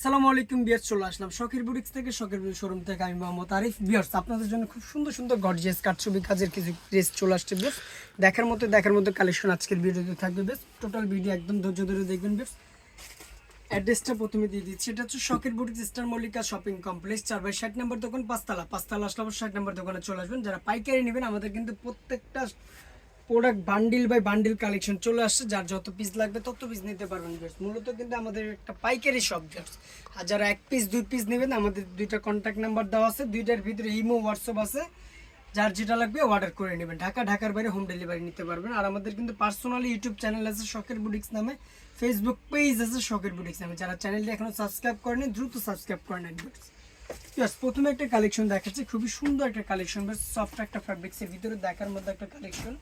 আসসালামু আলাইকুম বিয়ার্স, চলে আসলাম শখের বুটিক্স থেকে, শখের বুটিক শোরুম থেকে। আমি মোহাম্মদ আরিফ। বিয়ার্স, আপনাদের জন্য খুব সুন্দর সুন্দর গর্জিয়াস কাটছবি কাজের কিছু ড্রেস চলে আসছে বিয়ার্স। দেখার মতো দেখার মতো কালেকশন আজকের ভিডিওতে থাকবে বেশ টোটাল ভিডিও একদম ধৈর্য ধরে দেখবেন বেশ অ্যাড্রেসটা প্রথমে দিয়ে দিচ্ছি। এটা হচ্ছে শখের boutique star Mallika shopping complex চার বাই ষাট নম্বর দোকান, পাঁচতলা। পাঁচতলা আসলে ষাট নম্বর দোকানে চলে আসবেন। যারা পাইকারি নেবেন, আমাদের কিন্তু প্রত্যেকটা product bundle by bundle collection চলে আসছে যার যত পিস লাগবে তত পিস নিতে পারবেন মূলত কিন্তু আমাদের একটা পাইকারি শপ ভিউয়ার্স আর যারা এক পিস দুই পিস নেবেন আমাদের দুইটা কন্ট্যাক্ট নাম্বার দেওয়া আছে দুইটার ভিতরে ইমো হোয়াটসঅ্যাপ আছে। যার যেটা লাগবে অর্ডার করে নেবেন। ঢাকা ঢাকার বাইরে হোম ডেলিভারি নিতে পারবেন। আর আমাদের কিন্তু পার্সোনালি ইউটিউব চ্যানেল আছে শখের বুটিক্স নামে। ফেসবুক পেজ আছে শখের বুটিক্স নামে। যারা চ্যানেলটি এখনও সাবস্ক্রাইব করেনি দ্রুত সাবস্ক্রাইব করে নেন Yes, প্রথমে একটা কালেকশন দেখাচ্ছি। খুবই সুন্দর একটা কালেকশন সফট একটা ফ্যাব্রিক্সের ভিতরে দেখার মধ্যে একটা কালেকশন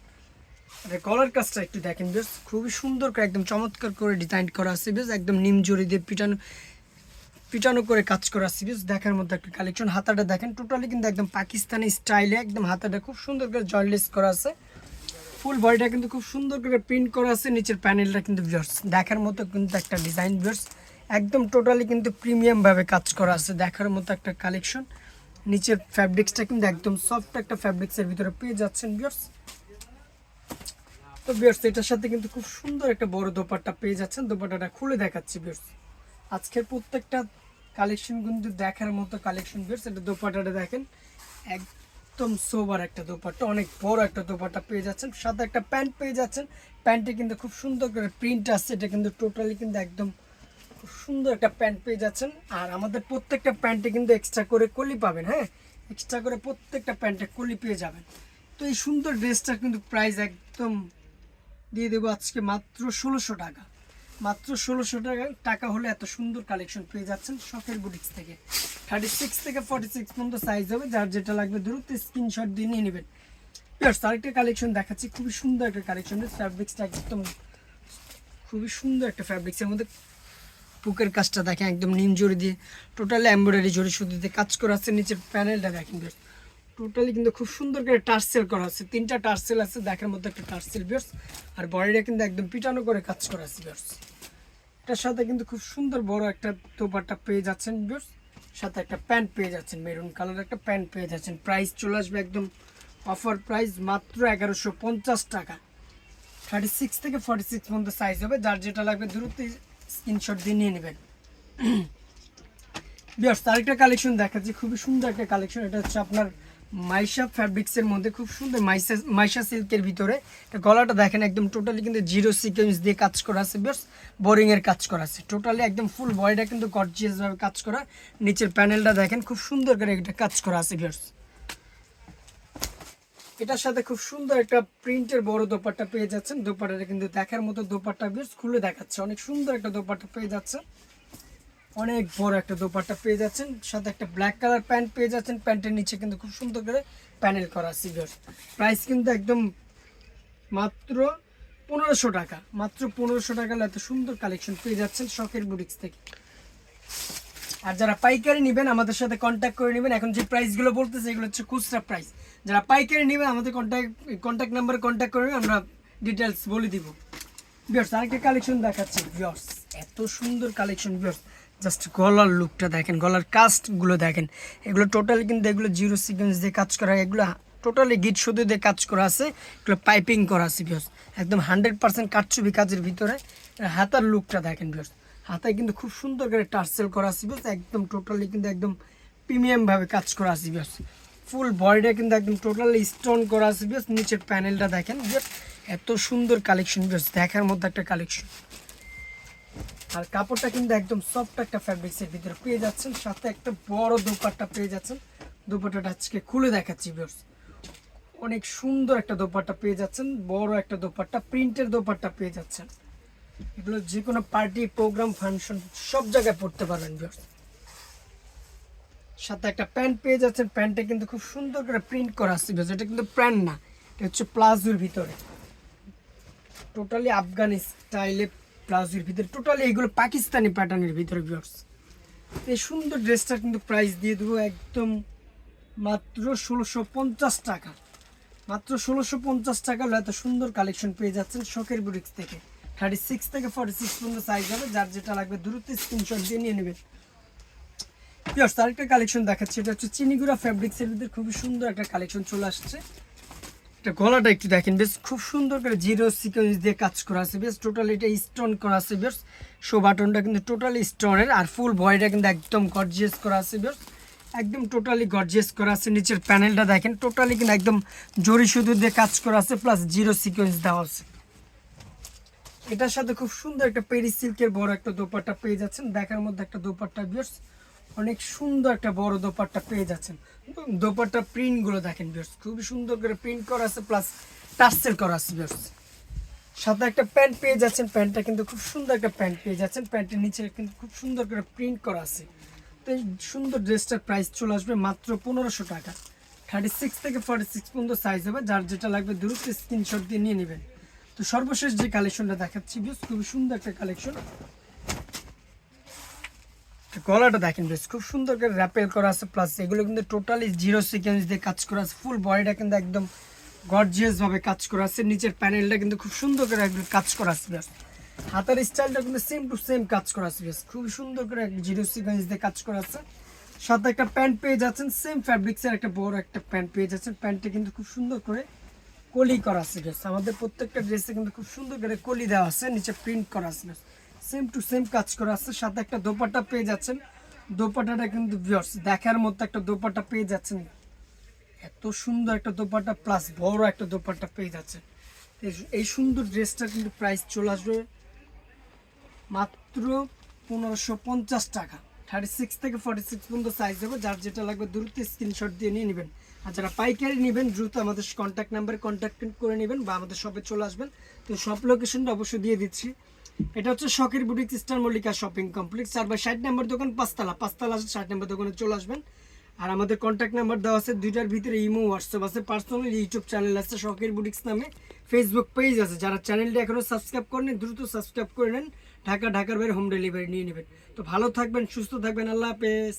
কলার কাজটা একটু দেখেন বেশ, খুবই সুন্দর করে একদম চমৎকার করে ডিজাইন করা আছে বেশ, একদম নিম জড়ি দিয়ে পিটানো পিটানো করে কাজ করা আছে বেশ, দেখার মধ্যে একটা কালেকশন হাতাটা দেখেন টোটালি কিন্তু একদম পাকিস্তানি স্টাইলে একদম হাতাটা খুব সুন্দর করে জয়েলেস করা আছে। ফুল বডিটা কিন্তু খুব সুন্দর করে প্রিন্ট করা আছে, নিচের প্যানেলটা কিন্তু ভিউয়ার্স দেখার মতো কিন্তু একটা ডিজাইন ভিউয়ার্স একদম টোটালি কিন্তু প্রিমিয়াম ভাবে কাজ করা আছে, দেখার মতো একটা কালেকশন নিচের ফ্যাব্রিক্সটা কিন্তু একদম সফট একটা ফ্যাব্রিক্সের ভিতরে পেয়ে যাচ্ছেন ভিউয়ার্স তো বিয়ার্স এটার সাথে কিন্তু খুব সুন্দর একটা বড় দোপাট্টা পেয়ে যাচ্ছেন। দোপাট্টাটা খুলে দেখাচ্ছি বিয়ার্স আজকের প্রত্যেকটা কালেকশন কিন্তু দেখার মতো কালেকশন বিয়ার্স এটা দোপাট্টাটা দেখেন। একদম সোবার একটা দোপাট্টা, অনেক বড় একটা দোপাট্টা পেয়ে যাচ্ছেন। সাথে একটা প্যান্ট পেয়ে যাচ্ছেন। প্যান্টে কিন্তু খুব সুন্দর করে প্রিন্ট আসছে এটা কিন্তু টোটালি কিন্তু একদম খুব সুন্দর একটা প্যান্ট পেয়ে যাচ্ছেন। আর আমাদের প্রত্যেকটা প্যান্টে কিন্তু এক্সট্রা করে কলি পাবেন হ্যাঁ? এক্সট্রা করে প্রত্যেকটা প্যান্টে কলি পেয়ে যাবেন। তো এই সুন্দর ড্রেসটা কিন্তু প্রাইস একদম দিয়ে দেবো আজকে মাত্র ষোলোশো টাকা। মাত্র ষোলোশো টাকা টাকা হলে এত সুন্দর কালেকশন পেয়ে যাচ্ছেন শখের বুটিক্স থেকে। থার্টি সিক্স থেকে ফর্টি সিক্স পর্যন্ত সাইজ হবে, যার যেটা লাগবে দ্রুত স্ক্রিনশট দিয়ে নিয়ে নেবেন। প্লাস আরেকটা কালেকশন দেখাচ্ছি, খুবই সুন্দর একটা কালেকশন ফ্যাব্রিক্সটা একদম, খুবই সুন্দর একটা ফ্যাব্রিক্সের মধ্যে। বুকের কাজটা দেখেন, একদম নিম জড়ি দিয়ে টোটালি এমব্রয়ডারি জড়ি সুতিতে কাজ করা আছে, নিচের প্যানেলটা দেখেন। বেশ টোটালি কিন্তু খুব সুন্দর করে টার্সেল করা আছে। তিনটা টার্সেল আছে, দেখার মধ্যে একটা টার্সেল বিয়ার্স আর বডিটা কিন্তু একদম পিটানো করে কাজ করা আছে বিয়ার্স এটার সাথে কিন্তু খুব সুন্দর বড় একটা দোপাট্টা পেয়ে যাচ্ছেন বিয়ার্স সাথে একটা প্যান্ট পেয়ে যাচ্ছেন মেরুন কালার একটা প্যান্ট পেয়ে যাচ্ছেন। প্রাইস চলে আসবে একদম অফার প্রাইস মাত্র এগারোশো পঞ্চাশ টাকা। থার্টি সিক্স থেকে ফর্টি সিক্স পর্যন্ত সাইজ হবে। যার যেটা লাগবে দ্রুত স্ক্রিনশট দিয়ে নিয়ে নেবেন। বিয়ার্স আরেকটা কালেকশন দেখাচ্ছি। খুবই সুন্দর একটা কালেকশন এটা হচ্ছে আপনার মাইশা ফ্যাব্রিক্সের মধ্যে খুব সুন্দর মাইশা মাইশা সিল্কের ভিতরে। গলাটা দেখেন একদম টোটালি কিন্তু জিরো সিকোয়েন্স দিয়ে কাজ করা আছে, বেশ বোরিংয়ের কাজ করা আছে। টোটালি একদম ফুল বডিটা কিন্তু গর্জিয়াসভাবে কাজ করা। নিচের প্যানেলটা দেখেন খুব সুন্দর করে এটা কাজ করা আছে, বেশ। এটার সাথে খুব সুন্দর একটা প্রিন্টের বড় দোপাট্টা পেয়ে যাচ্ছেন। দোপাট্টাটা কিন্তু দেখার মতো দোপাট্টা, বেশ খুলে দেখাচ্ছে। অনেক সুন্দর একটা দোপাট্টা পেয়ে যাচ্ছে অনেক বড় একটা দোপাট্টা পেয়ে যাচ্ছেন। সাথে একটা ব্ল্যাক কালার প্যান্ট পেয়ে যাচ্ছেন। প্যান্টের নিচে কিন্তু খুব সুন্দর করে প্যানেল করা সিভিয়ার প্রাইস কিন্তু একদম মাত্র পনেরোশো টাকা। মাত্র পনেরোশো টাকা এত সুন্দর কালেকশন পেয়ে যাচ্ছেন শখের বুটিক্স থেকে। আর যারা পাইকারি নেবেন, আমাদের সাথে কন্ট্যাক্ট করে নেবেন। এখন যে প্রাইসগুলো বলতেছে, এগুলো হচ্ছে খুচরা প্রাইস যারা পাইকারি নেবেন, আমাদের কন্ট্যাক্ট কন্ট্যাক্ট নাম্বারে কন্ট্যাক্ট করবেন আমরা ডিটেলস বলে দিব। বিয়ার্স আরেকটা কালেকশন দেখাচ্ছি। বিয়ার্স এত সুন্দর কালেকশন বিয়ার্স জাস্ট গলার লুকটা দেখেন, গলার কাস্টগুলো দেখেন। এগুলো টোটালি কিন্তু এগুলো জিরো সিকোয়েন্স দিয়ে কাজ করা এগুলো টোটালি গিট শুধু দিয়ে কাজ করা আছে, এগুলো পাইপিং করা আছে বিয়ার্স একদম হান্ড্রেড পার্সেন্ট কাটছবি কাজের ভিতরে। হাতার লুকটা দেখেন বিয়ার্স হাতায় কিন্তু খুব সুন্দর করে টার্সেল করা আছে বিয়ার্স একদম টোটালি কিন্তু একদম প্রিমিয়ামভাবে কাজ করা আছে বিয়ার্স ফুল বডিটা কিন্তু একদম টোটালি স্টোন করা আছে বিয়ার্স নিচের প্যানেলটা দেখেন বিয়ার্স এত সুন্দর কালেকশন বিয়ার্স দেখার মধ্যে একটা কালেকশন। আর কাপড়টা কিন্তু একদম সফট একটা ফ্যাব্রিক্সের ভিতরে পেয়ে যাচ্ছেন। সাথে একটা বড় দোপাট্টা পেয়ে যাচ্ছেন। দোপাট্টাটা আজকে খুলে দেখাচ্ছি ভিউয়ার্স অনেক সুন্দর একটা দোপাট্টা পেয়ে যাচ্ছেন। বড় একটা দোপাট্টা প্রিন্টের দোপাট্টা পেয়ে যাচ্ছেন। এগুলো যে কোনো পার্টি প্রোগ্রাম ফাংশন সব জায়গায় পড়তে পারবেন ভিউয়ার্স সাথে একটা প্যান্ট পেয়ে যাচ্ছেন। প্যান্টটা কিন্তু খুব সুন্দর করে প্রিন্ট করা আছে ভিউয়ার্স এটা কিন্তু প্যান্ট না, এটা হচ্ছে প্লাজোর ভিতরে। টোটালি আফগানি স্টাইলে প্লাজোর ভিতরে টোটালি এগুলো পাকিস্তানি প্যাটার্নের ভিতরে ভিউয়ার্স এই সুন্দর ড্রেসটা কিন্তু প্রাইস দিয়ে দেবো একদম মাত্র ষোলোশো পঞ্চাশ টাকা। মাত্র ষোলোশো পঞ্চাশ টাকা এত সুন্দর কালেকশন পেয়ে যাচ্ছেন শখের বুটিক্স থেকে। থার্টি সিক্স থেকে ফর্টি সিক্স পর্যন্ত সাইজ হবে, যার যেটা লাগবে দ্রুত স্ক্রিনশট দিয়ে নিয়ে নেবেন। ইয়ার্স আরেকটা কালেকশন দেখাচ্ছি, এটা হচ্ছে চিনিগুড়া ফ্যাব্রিক্সের ভিতরে খুবই সুন্দর একটা কালেকশন চলে আসছে। এটা গলাটা একটু দেখেন, বেশ খুব সুন্দর করে জিরো সিকোয়েন্স দিয়ে কাজ করা আছে, বেশ টোটালি এটা স্টোন করা আছে, বেশ। শো বাটনটা কিন্তু টোটালি স্টোনের আর ফুল বয়টা কিন্তু একদম গর্জিয়াস করা আছে, বেশ। একদম টোটালি গর্জিয়াস করা আছে, নিচের প্যানেলটা দেখেন টোটালি কিন্তু একদম জরি শুধু দিয়ে কাজ করা আছে প্লাস জিরো সিকোয়েন্স দেওয়া আছে। এটার সাথে খুব সুন্দর একটা পেরি সিল্কের বড় একটা দোপাট্টা পেয়ে যাচ্ছেন, দেখার মধ্যে একটা দোপাট্টা বিয়ার্স অনেক সুন্দর একটা বড় দোপাট্টা পেয়ে যাচ্ছেন। দোপাট্টা প্রিন্টগুলো দেখেন বিয়ার্স খুবই সুন্দর করে প্রিন্ট করা আছে প্লাস টার্সেল করা আছে বিয়ার্স সাথে একটা প্যান্ট পেয়ে যাচ্ছেন প্যান্টটা কিন্তু খুব সুন্দর একটা প্যান্ট পেয়ে যাচ্ছেন প্যান্টের নিচে কিন্তু খুব সুন্দর করে প্রিন্ট করা আছে। তো এই সুন্দর ড্রেসটার প্রাইস চলে আসবে মাত্র পনেরোশো টাকা। থার্টি সিক্স থেকে ফর্টি সিক্স পর্যন্ত সাইজ হবে, যার যেটা লাগবে দ্রুত স্ক্রিনশট দিয়ে নিয়ে নেবেন। তো সর্বশেষ যে কালেকশনটা দেখাচ্ছি বেশ খুবই সুন্দর একটা কালেকশন গলাটা দেখেন বেশ, খুব সুন্দর করে র্যাপেল করা আছে প্লাস এগুলো কিন্তু টোটালি জিরো সিকোয়েন্স দিয়ে কাজ করা আছে ফুল বডিটা কিন্তু একদম গর্জিয়াস ভাবে কাজ করা আছে, নিচের প্যানেলটা কিন্তু খুব সুন্দর করে একদম কাজ করা আছে বেশ। হাতের স্টাইলটা কিন্তু সেম টু সেম কাজ করা আছে বেশ খুব সুন্দর করে জিরো সিকোয়েন্স দিয়ে কাজ করা আছে। সাথে একটা প্যান্ট পেয়ে যাচ্ছেন সেম ফ্যাব্রিক্সের একটা বড় একটা প্যান্ট পেয়ে যাচ্ছেন প্যান্টটা কিন্তু খুব সুন্দর করে কলি করা আছে ড্রেস আমাদের প্রত্যেকটা ড্রেসে কিন্তু খুব সুন্দর করে কলি দেওয়া আছে, নিচে প্রিন্ট করা আছে সেম টু সেম কাজ করা আছে। সাথে একটা দোপাট্টা পেয়ে যাচ্ছেন। দোপাট্টাটা কিন্তু ভিউয়ার্স দেখার মতো একটা দোপাট্টা পেয়ে যাচ্ছেন। এত সুন্দর একটা দোপাট্টা প্লাস বড় একটা দোপাট্টা পেয়ে যাচ্ছে এই- এই সুন্দর ড্রেসটা কিন্তু প্রাইস চলে আসবে মাত্র পনেরোশো পঞ্চাশ টাকা। থার্টি সিক্স থেকে ফর্টি সিক্স পর্যন্ত সাইজ দেবো যার যেটা লাগবে দ্রুত স্ক্রিনশট দিয়ে নিয়ে নেবেন। আর যারা পাইকারি নেবেন, দ্রুত আমাদের কন্ট্যাক্ট নাম্বারে কন্ট্যাক্ট করে নেবেন বা আমাদের শপে চলে আসবেন। তো সব লোকেশনটা অবশ্যই দিয়ে দিচ্ছি। এটা হচ্ছে শখের boutique star Mallika shopping complex, চার বাই ষাট নম্বর দোকান, পাঁচতলা। পাঁচতলা ষাট নম্বর দোকানে চলে আসবেন। আর আমাদের কন্ট্যাক্ট নাম্বার দেওয়া আছে, দুইটার ভিতরে ইমো হোয়াটসঅ্যাপ আছে পার্সোনাল ইউটিউব চ্যানেল আছে, শখের বুটিক্স নামে। ফেসবুক পেজ আছে, যারা চ্যানেলটা এখনও সাবস্ক্রাইব করেন দ্রুত সাবস্ক্রাইব করে নেন। ঢাকা, ঢাকার বাইরে হোম ডেলিভারি নিয়ে নেবেন। তো ভালো থাকবেন, সুস্থ থাকবেন, আল্লাহ হাফেজ।